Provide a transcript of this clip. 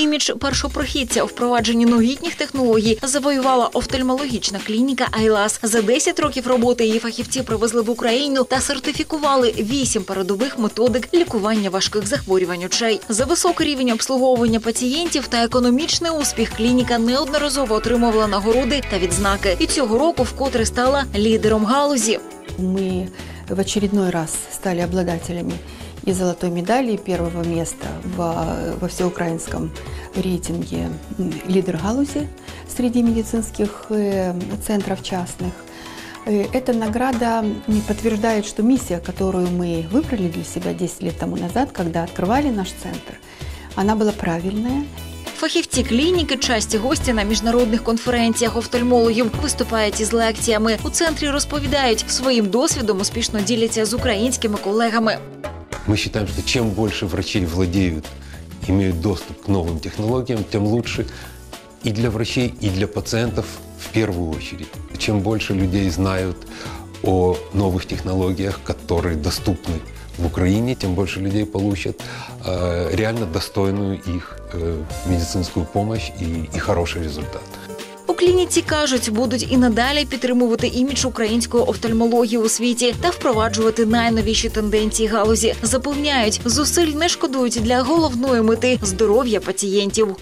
Імідж першопрохідця у впровадженні новітніх технологій завоювала офтальмологічна клініка Айлас. За 10 років роботи її фахівці привезли в Україну та сертифікували 8 передових методик лікування важких захворювань очей. За високий рівень обслуговування пацієнтів та економічний успіх клініка неодноразово отримувала нагороди та відзнаки. І цього року вкотре стала лідером галузі. Мы в очередной раз стали обладателями и золотой медали, и первого места во, во всеукраинском рейтинге м, «Лидер галузи» среди медицинских э, центров частных. Э, Эта награда м, подтверждает, что миссия, которую мы выбрали для себя 10 лет тому назад, когда открывали наш центр, она была правильная, Фахівці клініки часті гості на міжнародних конференціях офтальмологів виступають із лекціями. У центрі розповідають своїм досвідом, успішно діляться з українськими колегами. Мы считаем, что чем больше врачей владеют, имеют доступ к новым технологиям, тем лучше и для врачей, и для пациентов в первую очередь. Чем больше людей знают о новых технологиях, которые доступны в Украине, тем больше людей получат э, реально достойную их э, медицинскую помощь и, и хороший результат. Клініці кажуть, будуть і надалі підтримувати імідж української офтальмології у світі та впроваджувати найновіші тенденції галузі. Запевняють, зусиль не шкодують для головної мети здоров'я пацієнтів.